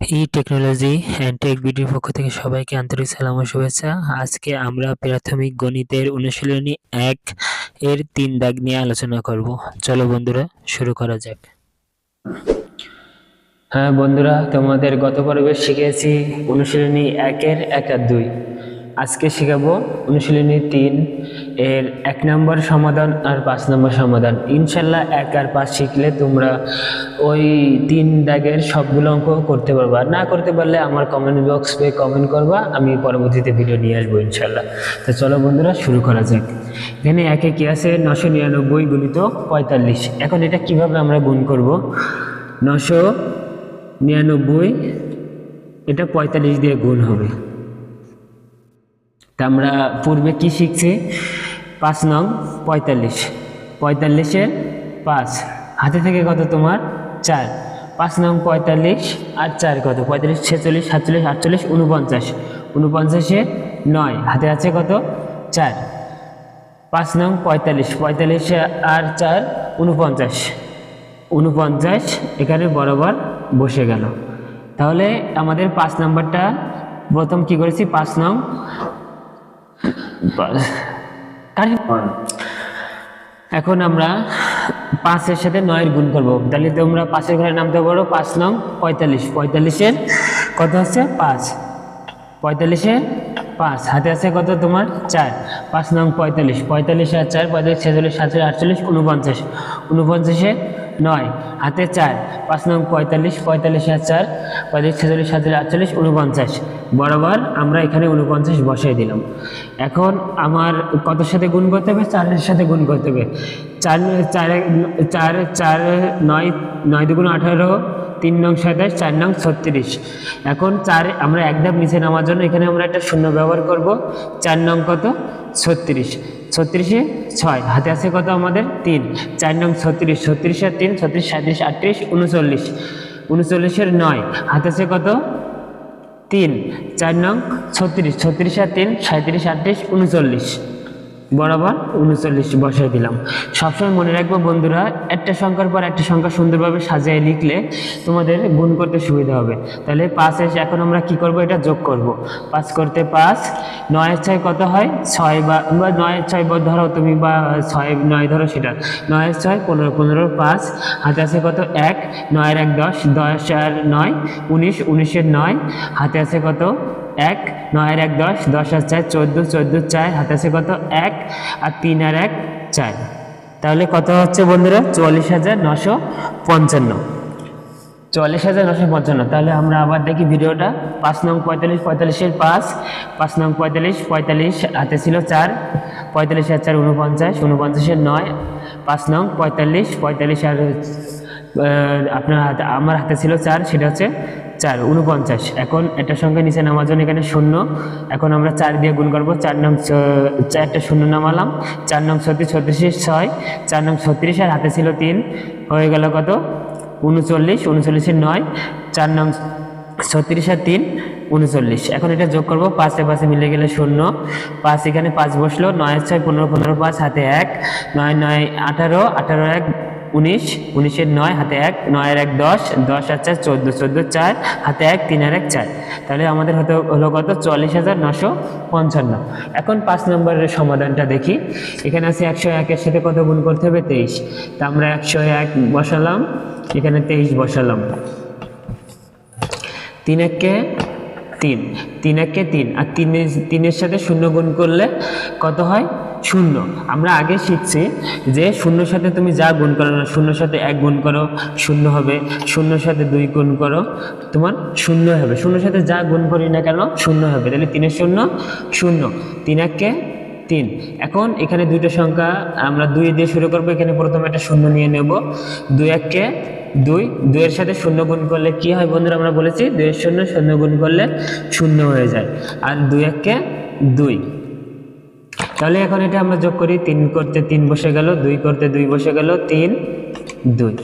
E technology and take ভিডিওর পক্ষ থেকে সবাইকে আন্তরিক সালাম ও শুভেচ্ছা। আজকে আমরা প্রাথমিক গণিতের অনুশীলনী এক এর তিন দাগ নিয়ে আলোচনা করব। চলো বন্ধুরা, শুরু করা যাক। হ্যাঁ বন্ধুরা, তোমাদের গত পর্বে শিখেছি অনুশীলনী একের এক আর দুই। আজকে শেখাবো অনুশীলনী তিন এর এক নম্বর সমাধান আর পাঁচ নম্বর সমাধান। ইনশাল্লাহ এক আর পাঁচ শিখলে তোমরা ওই তিন দাগের সবগুলো অঙ্ক করতে পারবা। না করতে পারলে আমার কমেন্ট বক্স পে কমেন্ট করবা, আমি পরবর্তীতে ভিডিও নিয়ে আসব ইনশাল্লাহ। তো চলো বন্ধুরা, শুরু করা যাক। এখানে একে কি আছে? নশো নিরানব্বই গুণিত পঁয়তাল্লিশ। এখন এটা কীভাবে আমরা গুণ করব? নশো নিরানব্বই, এটা পঁয়তাল্লিশ দিয়ে গুণ হবে। তা আমরা পূর্বে কি শিখছি? পাঁচ নং, পঁয়তাল্লিশ। পঁয়তাল্লিশে পাঁচ। হাতে থেকে কত তোমার? চার। পাঁচ নং, পঁয়তাল্লিশ আর চার কত? পঁয়তাল্লিশ, ছেচল্লিশ, সাতচল্লিশ, আটচল্লিশ উনপঞ্চাশ উনপঞ্চাশে নয়। হাতে আছে কত? চার। পাঁচ নং, পঁয়তাল্লিশ। পঁয়তাল্লিশে আর চার উনপঞ্চাশ উনপঞ্চাশ এখানে বরাবর বসে গেল। তাহলে আমাদের পাঁচ নাম্বারটা প্রথম কি করেছি? পাঁচ নং এখন আমরা পাঁচের সাথে নয়ের গুণ করব। তাহলে তোমরা পাঁচের ঘরে নামতে পারো পাঁচ নং পঁয়তাল্লিশ। পঁয়তাল্লিশের কত হচ্ছে? পাঁচ। পঁয়তাল্লিশে পাঁচ। হাতে আছে কত তোমার? চার। পাঁচ নং পঁয়তাল্লিশ। পঁয়তাল্লিশ আর চার পঁয়তাল্লিশ ছেচল্লিশ সাতচল্লিশ আটচল্লিশ উনপঞ্চাশ উনপঞ্চাশে নয়। হাতে চার, পাঁচ নং পঁয়তাল্লিশ পঁয়তাল্লিশ হাত চার পঁয়তাল্লিশ, ছেচল্লিশ, সাতচল্লিশ, আটচল্লিশ উনপঞ্চাশ বরাবর আমরা এখানে উনপঞ্চাশ বসাই দিলাম। এখন আমার কতর সাথে গুণ করতে হবে? চারের সাথে গুণ করতে হবে। চার চার চার চার, নয় নয় দুগুণ আঠারো তিন নং সাতাশ, চার নং ছত্রিশ। এখন চার, আমরা এক নিচে নামার জন্য এখানে আমরা একটা শূন্য ব্যবহার করব। চার নং কত? ছত্রিশ। ছত্রিশে ছয়, হাতে আছে কত আমাদের? তিন। চার নং ছত্রিশ ছত্রিশ আর তিন, ছত্রিশ সাঁত্রিশ আটত্রিশ, উনচল্লিশ। উনচল্লিশের নয়, হাতে আছে কত? তিন। চার নং ছত্রিশ ছত্রিশ আর তিন, সাঁত্রিশ, আটত্রিশ, উনচল্লিশ। বরাবর উনচল্লিশ বসাই দিলাম। সবসময় মনে রাখব বন্ধুরা, একটা সংখ্যার পর একটা সংখ্যা সুন্দরভাবে সাজিয়ে লিখলে তোমাদের গুণ করতে সুবিধা হবে। তাহলে পাঁচ এখন আমরা কি করব? এটা যোগ করব। পাঁচ করতে পাঁচ, নয়ের ছয় কত হয়? ছয় বা বা নয়ের ছয় বা ধরো তুমি বা, ছয়, নয় ধরো সেটা। নয়ের ছয়, পনেরো পনেরো, পাঁচ। হাতে আছে কত? এক, নয়ের এক, দশ। দশ আর নয়, উনিশ, উনিশের নয়। হাতে আছে কত? এক, নয়ের এক, দশ দশ আর চার, চোদ্দ চোদ্দ, চার, হাতে আছে কত? এক আর তিন আর এক, চার। তাহলে কত হচ্ছে বন্ধুরা? চুয়াল্লিশ হাজার নশো পঞ্চান্ন। চুয়াল্লিশ হাজার নশো পঞ্চান্ন। তাহলে আমরা আবার দেখি ভিডিওটা। পাঁচ নং পঁয়তাল্লিশ, পঁয়তাল্লিশের পাঁচ। পাঁচ নং পঁয়তাল্লিশ পঁয়তাল্লিশ, হাতে ছিল চার। পঁয়তাল্লিশ আর চার উনপঞ্চাশ উনপঞ্চাশের নয়। পাঁচ নং পঁয়তাল্লিশ পঁয়তাল্লিশ আর আপনার হাতে আমার হাতে ছিল চার, সেটা হচ্ছে চার উনপঞ্চাশ এখন একটা সংখ্যা নিচে নামার জন্য এখানে শূন্য। এখন আমরা চার দিয়ে গুণ করব। চার নং চারটা শূন্য নামালাম। চার নং ছত্রিশ ছত্রিশের ছয়। চার নং ছত্রিশ, আর হাতে ছিল তিন। হয়ে গেল কত? উনচল্লিশ উনচল্লিশের নয়। চার নং ছত্রিশ আর তিন উনচল্লিশ এখন এটা যোগ করব। পাঁচে পাশে মিলে গেলে শূন্য। পাঁচ এখানে পাঁচ বসল। নয় ছয়, পনেরো পনেরো, পাঁচ, হাতে এক। নয় নয়, আঠারো আঠারো, এক উনিশ, উনিশের নয়, হাতে এক, নয়ের এক দশ দশ আর চার, চোদ্দ চোদ্দ চার, হাতে এক, তিন আর এক চার। তাহলে আমাদের হতে হলো কত? চল্লিশ হাজার নশো পঞ্চান্ন। এখন পাঁচ নম্বরের সমাধানটা দেখি। এখানে আছে একশো একের সাথে কত গুণ করতে হবে? তেইশ। তা আমরা একশো এক বসালাম। এখানে তেইশ বসালাম। তিন এককে তিন। তিন একে তিন। আর তিনের তিনের সাথে শূন্য গুণ করলে কত হয়? শূন্য। আমরা আগে শিখছি যে শূন্যর সাথে তুমি যা গুণ করো না, শূন্যর সাথে এক গুণ করো, শূন্য হবে। শূন্যর সাথে দুই গুণ করো, তোমার শূন্য হবে। শূন্যর সাথে যা গুণ করি না কেন, শূন্য হবে। তাহলে তিনের শূন্য শূন্য। তিন এককে তিন। এখন এখানে দুইটা সংখ্যা আমরা দুই দিয়ে শুরু করব। এখানে প্রথমে একটা শূন্য নিয়ে নেব। দুই এককে দুই, দুইয়ের সাথে শূন্য গুণ করলে কি হয় বন্ধুরা আমরা বলেছি? দুইয়ের শূন্য শূন্য গুণ করলে শূন্য হয়ে যায়। আর দুই এককে দুই। তাহলে এখন এটা আমরা যোগ করি, তিন করতে তিন বসে গেল, দুই করতে দুই বসে গেল, তিন, দুই।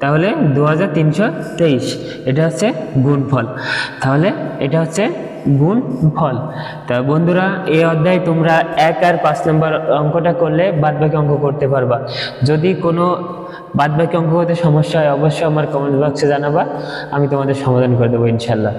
তাহলে দু হাজার তিনশো তেইশ, এটা হচ্ছে গুণফল। তাহলে এটা হচ্ছে গুণ ফল। তা বন্ধুরা, এই অধ্যায়ে তোমরা এক আর পাঁচ নম্বর অঙ্কটা করলে বাদবাকি অঙ্ক করতে পারবা। যদি কোনো বাদবাকি অঙ্ক করতে সমস্যা হয়, অবশ্যই আমার কমেন্ট বক্সে জানাবা। আমি তোমাদের সমাধান করে দেবো ইনশাল্লাহ